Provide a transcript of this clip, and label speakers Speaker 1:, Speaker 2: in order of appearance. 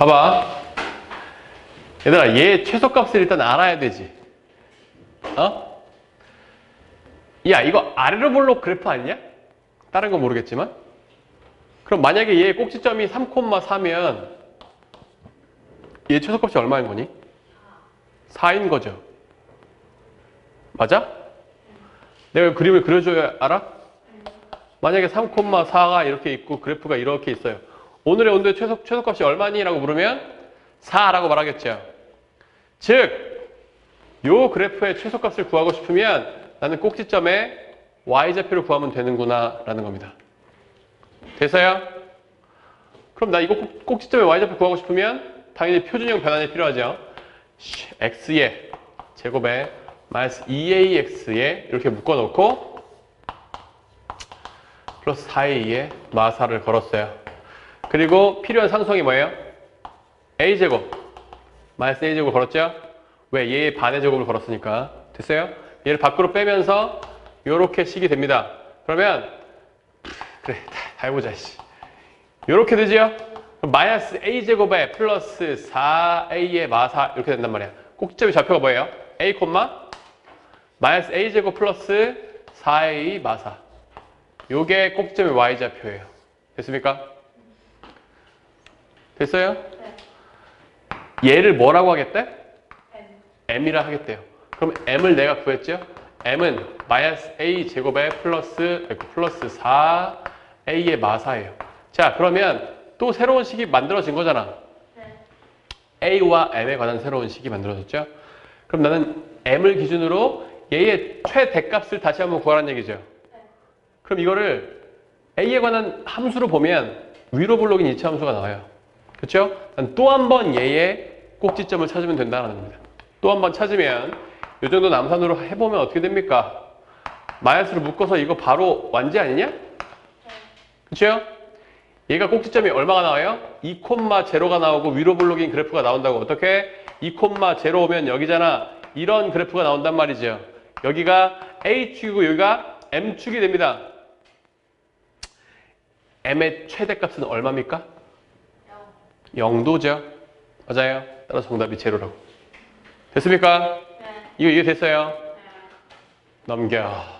Speaker 1: 봐봐. 얘들아, 얘 최소값을 일단 알아야 되지. 어? 야, 이거 아래로 볼록 그래프 아니냐? 다른 건 모르겠지만. 그럼 만약에 얘 꼭지점이 3,4면 얘 최소값이 얼마인 거니? 4인 거죠. 맞아? 내가 그림을 그려줘야 알아? 만약에 3,4가 이렇게 있고 그래프가 이렇게 있어요. 오늘의 온도의 최소, 최소값이 얼마니? 라고 물으면 4라고 말하겠죠. 즉, 요 그래프의 최소값을 구하고 싶으면 나는 꼭지점의 y좌표를 구하면 되는구나 라는 겁니다. 돼서요? 그럼 나 이거 꼭- 꼭지점의 y좌표 구하고 싶으면 당연히 표준형 변환이 필요하죠. x의 제곱에 마이너스 2ax에 이렇게 묶어놓고 플러스 4a에 마사를 걸었어요. 그리고 필요한 상수항이 뭐예요? a제곱 마이너스 a제곱 걸었죠? 왜? 얘의 반의 제곱을 걸었으니까 됐어요? 얘를 밖으로 빼면서 이렇게 식이 됩니다. 그러면 그래 다, 다 해보자 씨. 이렇게 되지요? 마이너스 a제곱에 플러스 4a의 마사 이렇게 된단 말이야. 꼭지점의 좌표가 뭐예요? a 마이너스 a제곱 플러스 4a 마사 요게 꼭지점의 y좌표예요. 됐습니까? 됐어요? 얘를 뭐라고 하겠대? m이라 하겠대요. 그럼 m을 내가 구했죠? m은 마이너스 a 제곱에 플러스 아이고, 플러스 4a의 마사예요. 자 그러면 또 새로운 식이 만들어진 거잖아. a와 m에 관한 새로운 식이 만들어졌죠? 그럼 나는 m을 기준으로 얘의 최대값을 다시 한번 구하라는 얘기죠. 그럼 이거를 a에 관한 함수로 보면 위로 블록인 이차 함수가 나와요. 그렇죠? 또 한 번 얘의 꼭지점을 찾으면 된다는 겁니다. 또 한 번 찾으면 이 정도 남산으로 해보면 어떻게 됩니까? 마이너스로 묶어서 이거 바로 완지 아니냐? 그렇죠? 얘가 꼭지점이 얼마가 나와요? 2,0가 나오고 위로 블록인 그래프가 나온다고 어떻게? 2,0 오면 여기잖아. 이런 그래프가 나온단 말이죠. 여기가 A축이고 여기가 M축이 됩니다. M의 최대값은 얼마입니까? 0도죠. 맞아요. 따라서 정답이 제로라고. 됐습니까? 이거 이해 됐어요? 넘겨.